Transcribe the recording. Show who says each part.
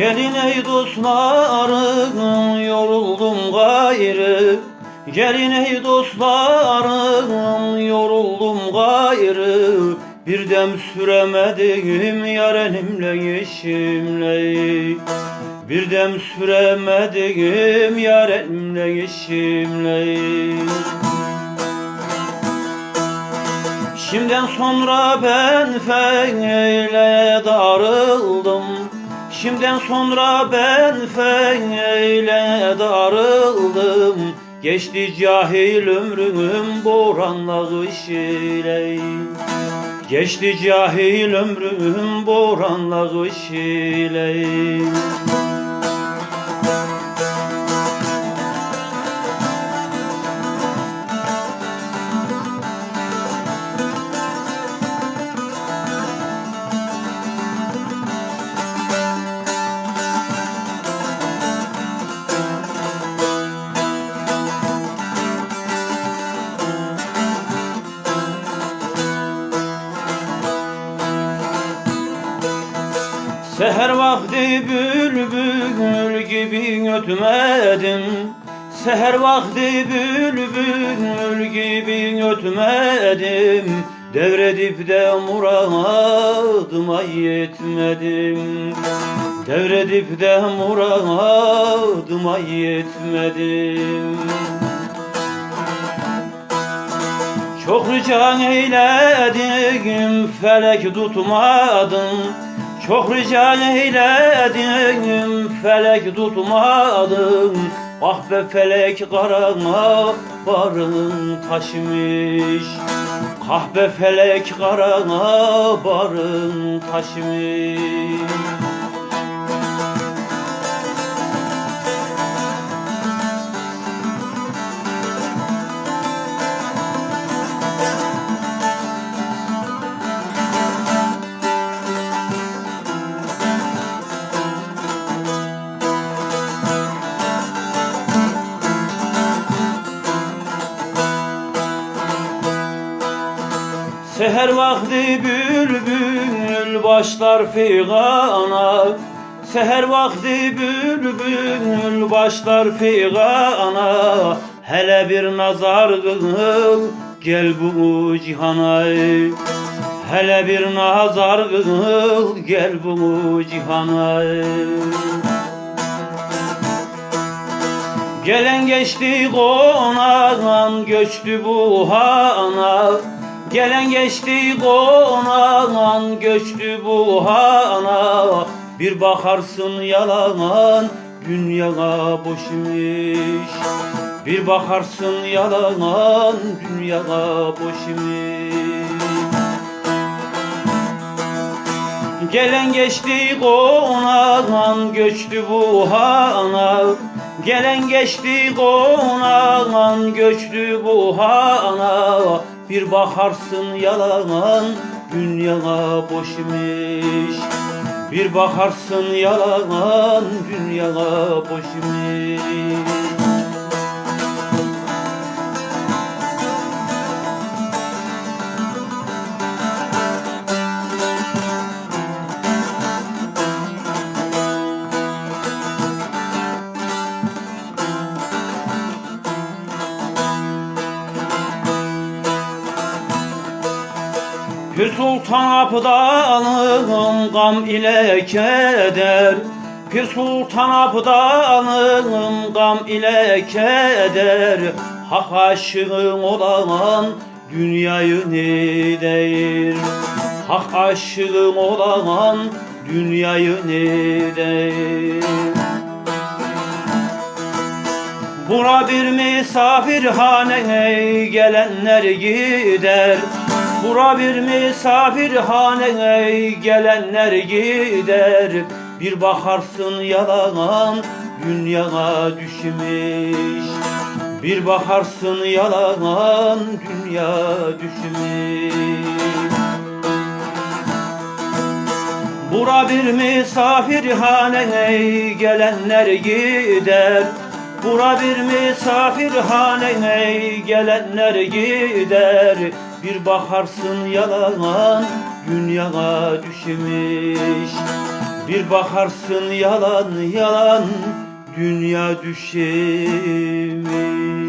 Speaker 1: Gelin ey dostlarım yoruldum gayrı. Gelin ey dostlarım yoruldum gayrı. Bir dem süremedim yar elimle yeşimle. Bir dem süremedim yar elimle yeşimle. Şimdiden sonra ben feyle darıldım Şimdiden sonra ben feyle darıldım. Geçti cahil ömrüm boranla kış Geçti cahil ömrüm boranla kış ile Seher vakti bülbül gibi ötmedim Seher vakti bülbül gibi ötmedim Devredip de muradıma yetmedim Devredip de muradıma yetmedim Çok rica eyledim felek tutmadın Çok rica eyledim felek tutmadın Ah be felek karama barın taşmış Ah be felek karama barın taşmış Seher vakti bülbül başlar figana Seher vakti bülbül başlar figana Hele bir nazar kıl gel bu cihana Hele bir nazar kıl gel bu cihana Gelen geçti konan göçtü bu hana Gelen geçti konan göçtü bu hana. Bir bakarsın yalan dünya boşmuş. Bir bakarsın yalan dünya boşmuş. Gelen geçti konan göçtü bu hana. Gelen geçti konan göçtü bu hana Bir bakarsın yalan dünya boşmuş. Bir bakarsın yalan dünya boşmuş Pir Sultan Abdalım gam ile keder. Pir Sultan Abdalım gam ile keder. Hak aşığım olan dünyayı ne der Hak aşığım olan dünyayı ne der Bura bir misafirhane gelenler gider Bura bir misafirhane gelenler gider. Bir bakarsın yalan dünyaya düşmüş. Bir bakarsın yalan dünya düşmüş. Bura bir misafirhane gelenler gider. Bura bir misafirhane gelenler gider Bir bakarsın yalan dünyaya düşmüş Bir bakarsın yalan yalan dünya düşemiş